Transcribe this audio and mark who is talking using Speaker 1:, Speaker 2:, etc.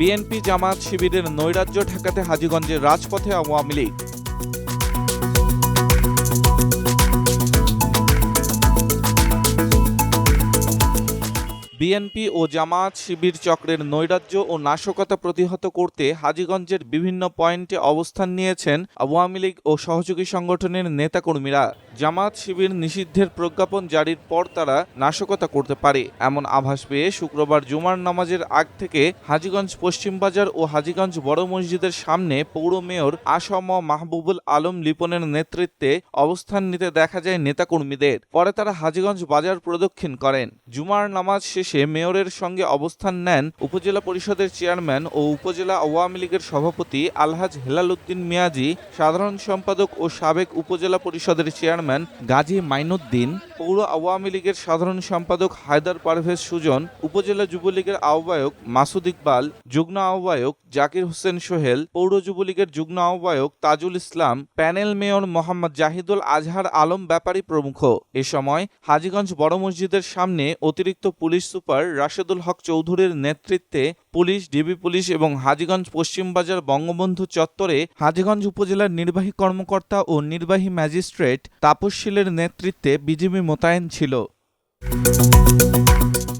Speaker 1: BNP জামাত শিবিরের নৈরাজ্য ঠেকাতে হাজীগঞ্জের রাজপথে আওয়ামী লীগ। বিএনপি ও জামায়াত শিবির চক্রের নৈরাজ্য ও নাশকতা প্রতিহত করতে হাজীগঞ্জের বিভিন্ন পয়েন্টে অবস্থান নিয়েছেন আওয়ামী লীগ ও সহযোগী সংগঠনের নেতাকর্মীরা। জামায়াত শিবির নিষিদ্ধের প্রজ্ঞাপন জারির পর তারা নাশকতা করতে পারে, এমন আভাস পেয়ে শুক্রবার জুমার নামাজের আগ থেকে হাজীগঞ্জ পশ্চিম বাজার ও হাজীগঞ্জ বড় মসজিদের সামনে পৌর মেয়র আসম মাহবুবুল আলম লিপনের নেতৃত্বে অবস্থান নিতে দেখা যায় নেতাকর্মীদের। পরে তারা হাজীগঞ্জ বাজার প্রদক্ষিণ করেন। জুমার নামাজ শেষে মেয়রের সঙ্গে অবস্থান নেন উপজেলা পরিষদের চেয়ারম্যান ও উপজেলা আওয়ামী লীগের সভাপতি আলহাজ হেলাল উদ্দিন মিয়াজি, সাধারণ সম্পাদক ও সাবেক উপজেলা পরিষদের চেয়ারম্যান গাজী মাইনুদ্দিন, পৌর আওয়ামী লীগের সাধারণ সম্পাদক হায়দার পারভেজ সুজন, উপজেলা যুবলীগের আহ্বায়ক মাসুদ ইকবাল, যুগ্ম আহ্বায়ক জাকির হোসেন সোহেল, পৌর যুবলীগের যুগ্ম আহ্বায়ক তাজুল ইসলাম, প্যানেল মেয়র মোহাম্মদ জাহিদুল আজহার আলম ব্যাপারী প্রমুখ। এ সময় হাজীগঞ্জ বড় মসজিদের সামনে অতিরিক্ত পুলিশ সুপার রাশেদুল হক চৌধুরীর নেতৃত্বে পুলিশ, ডিবি পুলিশ এবং হাজীগঞ্জ পশ্চিম বাজার বঙ্গবন্ধু চত্বরে হাজীগঞ্জ উপজেলার নির্বাহী কর্মকর্তা ও নির্বাহী ম্যাজিস্ট্রেট তাপসশীলের নেতৃত্বে বিজিবি মোতায়েন ছিল।